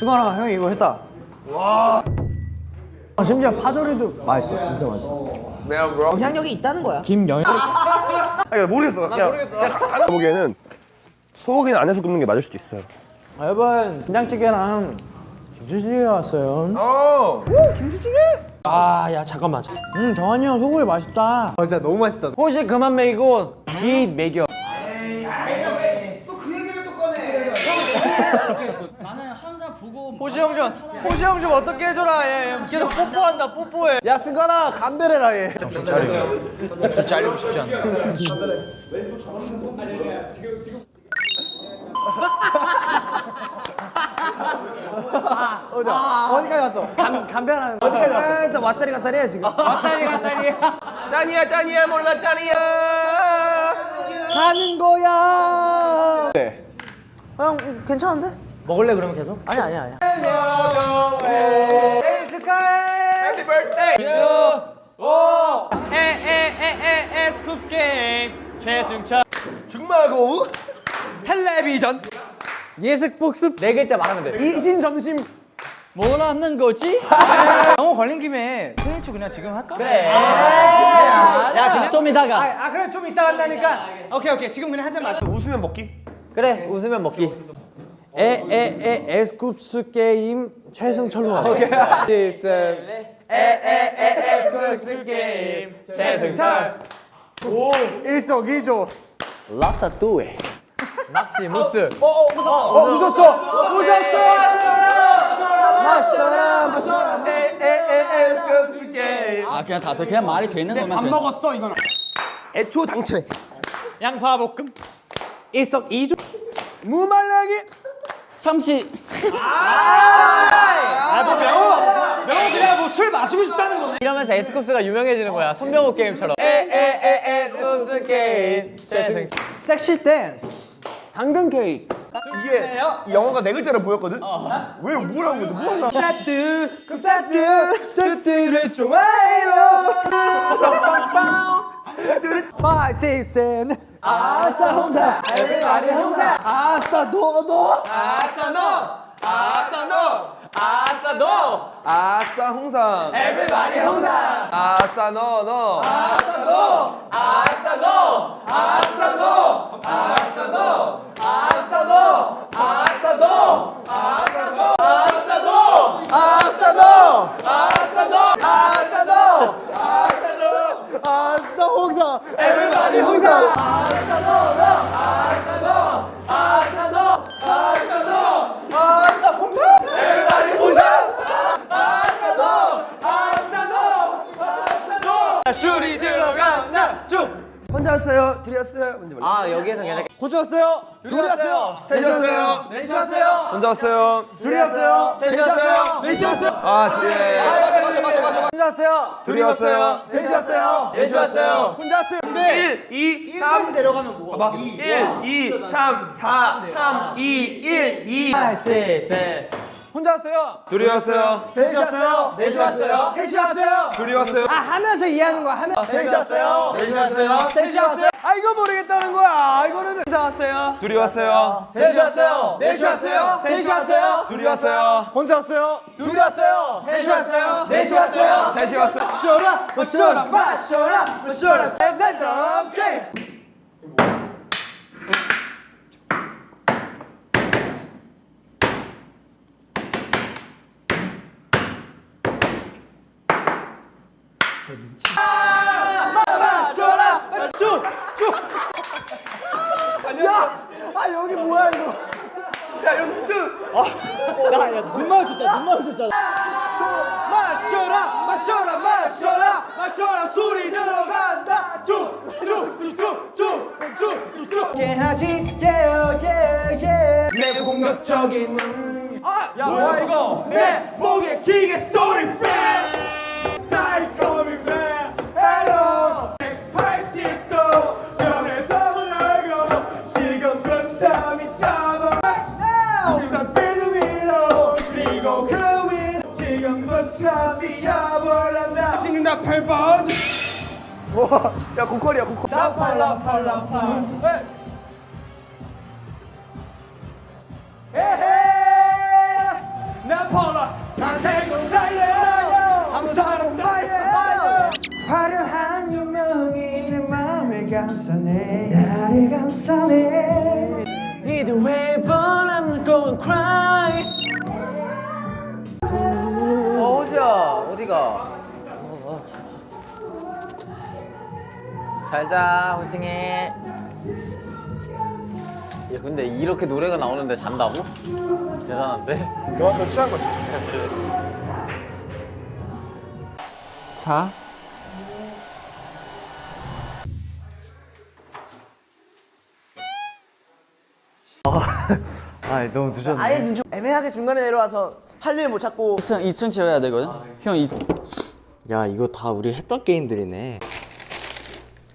승관아 형이 이거 했다. 와. 심지어 파조리도 맛있어. 진짜 맛있어. 영향력이 있다는 거야. 김영. 아니 모르겠어. 그냥, 그냥 다 보기에는 소고기는 안에서 굽는 게 맞을 수도 있어요. 아, 여러분 된장찌개랑 김치찌개 왔어요. 어. 아야 잠깐만 음 정한이 형 소고기 맛있다. 진짜 너무 맛있다. 호시 그만 먹이고 뒤 먹여 나는 항상 보고 호시 형 좀, 호시 형좀 어떻게 해줘라. 얘 계속 뽀뽀한다, 뽀뽀해. 야 승관아 감별해라 얘. 잘리고 싶지 않아. 어디까지 갔어? 감, 감별하는 거. 어디까지 갔어? 살짝 왔다리 갔다리 해 지금. 왔다리 갔다리. 짠이야 짠이야 몰라 짠이야 가는 거야. 네. 형 괜찮은데? 먹을래 그러면 계속? 아니 아니 아니. 생일 축하해. 해피 birthday 에에에에에 스쿱스 게임 최승철 중마고 텔레비전 예습 복습 네 글자 말하면 돼. 이신 점심. 뭐라는 거지? 영어 걸린 김에 생일 축 그냥 지금 할까? 그래. 야 그냥 좀 이따가 아, 아 그래 좀 이따 한다니까. 오케이 오케이 지금 그냥 한 잔 마셔. 웃으면 먹기. 그래 웃으면 먹기 에에에 에스쿱스 게임 최승철로 가. 오케이. 에에에 에 스쿨스 게임 최승철 일석이조. 라타뚜에. 막시무스. 어 웃었어. 웃었어. 마셔라 마셔라. 에에에 에 스컵스 게임. 아 그냥 다 그냥 말이 되는 거면 밥 돼. 먹었어 이거는. 애초 당체. 양파 볶음. 일석이조. 무말랭이. 참치 아뭐 명호. 명호 그냥 뭐술 마시고 싶다는 거네. 이러면서 에스쿱스가 유명해지는 거야 손병호 게임처럼 에에에에 에스쿱스 게임 최승철 섹시 댄스. 당근 케이크. 이게 이 영어가 네 글자로 보였거든. 왜 뭐라고 그래? 뭐 하나? 따뚜 그 따뚜 따뚜를 좋아해요. 마시센 아싸 홍사. 에브리바디 홍사. 아싸 노노. 아싸 너 아싸 너 아싸 너 아싸 홍삼. 에브리바디 홍사. 아싸 너 너. 아싸 너 아싸 홍사 에브리바디 홍사 아스타노 아스타노 아스타노 아스타노 아스타 홍사 에브리바디 홍사 아스타노 아스타노 아스타노 술이 들어간다 쭉 혼자 왔어요? 둘이 왔어요? 뭔지 몰라. 아 여기에서 괜찮게 혼자 왔어요? 둘이 왔어요? 셋이 왔어요? 넷이 왔어요 혼자 왔어요? 둘이 왔어요? 셋이 왔어요 넷이 왔어요? 아, 네. 혼자 왔어요 둘이 왔어요? 셋이 왔어요 넷이 왔어요 혼자 왔어요? 1, 2, 3 내려가면 뭐? 봐봐. 1, 2, 3, 4, 3, 2, 1, 2. 셋셋 혼자 왔어요. 둘이 왔어요? 넷이 왔어요 넷이 왔어요 셋이 왔어요. 둘이 왔어요? 아 하면서 이해하는 거야. 하면 셋이 왔어요 넷이 왔어요 셋이 왔어요 아, 이거 모르겠다는 거야. 이거는. 혼자 왔어요. 둘이 왔어요? 셋이 왔어요 넷이 왔어요 셋이 왔어요 둘이 왔어요? 혼자 왔어요? 둘이 왔어요 셋이 왔어요 넷이 왔어요 셋이 왔어요? 마셔라 마셔라 마셔라 마셔라 세븐 게 아, 여기 뭐야, 이거. 야, 여기 뜨. 눈 마주쳤잖아. 눈 마주쳤잖아. 마셔라 마셔라 마셔라 마셔라 소리 들어간다 쭉쭉쭉쭉쭉쭉쭉 깨하지 예예예 내 공격적인 눈 아! 야 뭐야 이거 내 목에 기계 소리 어차피 야벌한다. 팔바 와, 야 고퀄이야 고퀄. 라팔 라팔 라팔. 에헤. 나 폴라 난생은 달려. 암사랑 달려. 화려한 유명이 내 맘을 감싸네. 나를 감싸네. Either way but I'm going cry. 어디가? 잘자 호싱이. 야 근데 이렇게 노래가 나오는데 잔다고? 대단한데? 그만큼 취한 거지. 자. 아 너무 늦었네 아예 눈좀 애매하게 중간에 내려와서 할 일 못 찾고 2층 2층 채워야 되거든. 형 2. 야 이거 다 우리 했던 게임들이네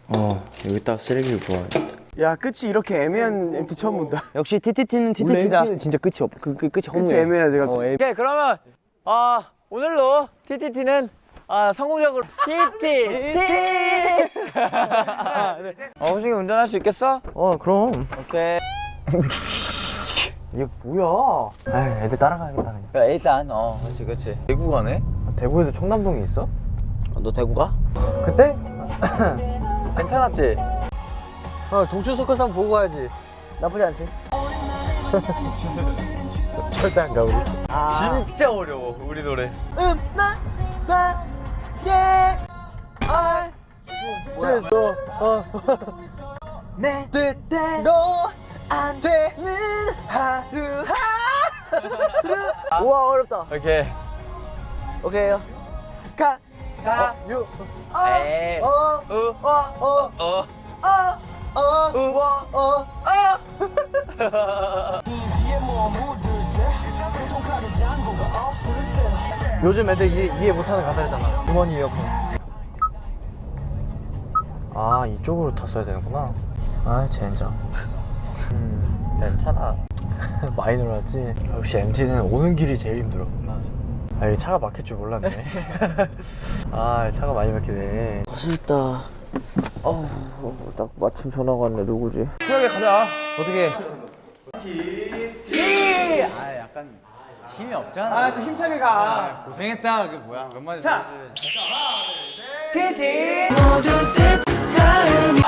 어 여기다 쓰레기를 부어야겠다 야 끝이 이렇게 애매한 MT 처음 본다. 역시 TTT는 MT는 진짜 끝이 없 그, 그 끝이 험해 끝이 애매하지 갑자기. 어, 애- 오케이 그러면 아 오늘로 TTT는 아 성공적으로 TT T 어 호중이 운전할 수 있겠어? 어 그럼 오케이 이게 뭐야 아 애들 따라가야겠다 그냥 그래 일단 어 그렇지 그렇지 대구 가네? 대구에도 청담동이 있어? 너 대구 가? 그때? 괜찮았지? 어 동춘 서커스 한번 보고 가야지 나쁘지 않지? 절대 안 가 우리 진짜 어려워 우리 노래 음 나 나 예 아. 너 어. 내 뜻대로 안 되는 우와 어렵다. 오케이. 오케이요 가. 가 유, 에이 어, 우. 어, 어, 어. 어, 어, 어. 요즘 애들 이해, 이해 못하는 가사잖아. 주머니 이어폰. 아 이쪽으로 탔어야 되는구나. 아 젠장. 음 괜찮아 많이 놀랐지? 역시 MT는 오는 길이 제일 힘들어 아. 이 차가 막힐 줄 몰랐네. 아 차가 많이 막히네. 고생했다. 어우, 딱 마침 전화가 왔네. 누구지? 수영이 가자. 어떻게? 아또 힘차게 가. 고생했다. 그게 뭐야? 몇 마디 자. TT. 모두 셋 다음이